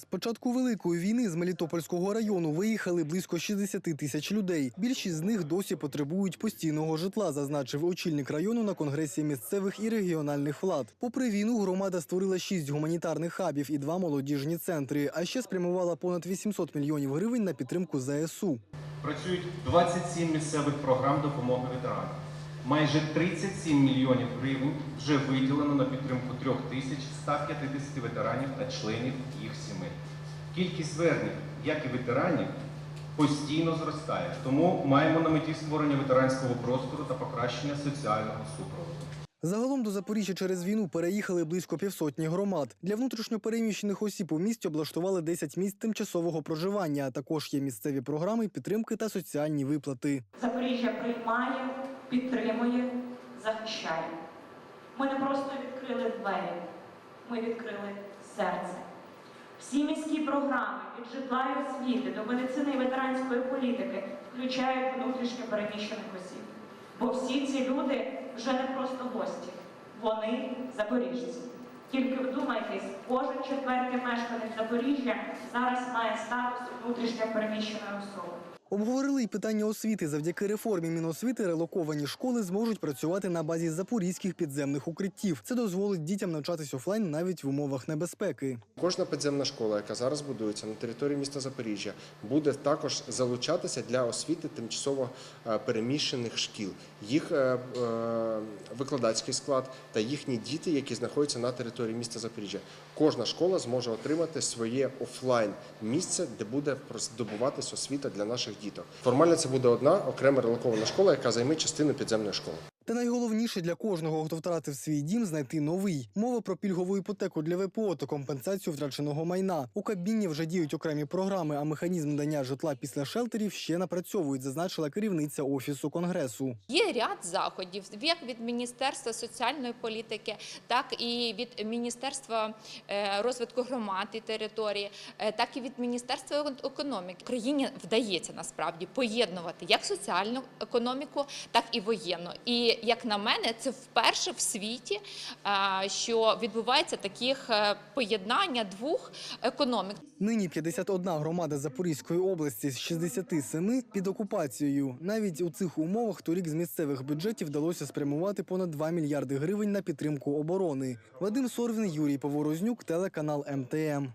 З початку великої війни з Мелітопольського району виїхали близько 60 тисяч людей. Більшість з них досі потребують постійного житла, зазначив очільник району на конгресі місцевих і регіональних влад. Попри війну, громада створила шість гуманітарних хабів і два молодіжні центри, а ще спрямувала понад 800 мільйонів гривень на підтримку ЗСУ. Працюють 27 місцевих програм допомоги ветеранам. Майже 37 мільйонів гривень вже виділено на підтримку 3150 ветеранів та членів їх сімей. Кількість звернень, як і ветеранів, постійно зростає. Тому маємо на меті створення ветеранського простору та покращення соціального супроводу. Загалом до Запоріжжя через війну переїхали близько півсотні громад. Для внутрішньопереміщених осіб у місті облаштували 10 місць тимчасового проживання, а також є місцеві програми підтримки та соціальні виплати. Запоріжжя приймає, підтримує, захищає. Ми не просто відкрили двері, ми відкрили серце. Всі міські програми від житла і освіти до медицини і ветеранської політики включають внутрішньо переміщених осіб. Бо всі ці люди вже не просто гості, вони запоріжці. Тільки вдумайтесь, кожен четвертий мешканець Запоріжжя зараз має статус внутрішньо переміщеної особи. Обговорили й питання освіти. Завдяки реформі Міносвіти релоковані школи зможуть працювати на базі запорізьких підземних укриттів. Це дозволить дітям навчатись офлайн навіть в умовах небезпеки. Кожна підземна школа, яка зараз будується на території міста Запоріжжя, буде також залучатися для освіти тимчасово е, переміщених шкіл, їх е, е, викладацький склад та їхні діти, які знаходяться на території міста Запоріжжя. Кожна школа зможе отримати своє офлайн місце, де буде здобуватись освіта для наших діток. Формально це буде одна окрема релокована школа, яка займе частину підземної школи. Та найголовніше для кожного, хто втратив свій дім, знайти новий. Мова про пільгову іпотеку для ВПО та компенсацію втраченого майна. У Кабміні вже діють окремі програми, а механізм надання житла після шелтерів ще напрацьовують, зазначила керівниця офісу конгресу. Є ряд заходів, як від Міністерства соціальної політики, так і від Міністерства е, розвитку громад і території, е, так і від Міністерства економіки. Україні вдається насправді поєднувати як соціальну економіку, так і воєнну. І як на мене, це вперше в світі, е, що відбувається таких е, поєднання двох економік. Нині 51 громада Запорізької області з 67 під окупацією. Навіть у цих умовах торік з місцевих бюджетів вдалося спрямувати понад 2 мільярди гривень на підтримку оборони. Вадим Сорвін, Юрій Поворознюк, телеканал МТМ.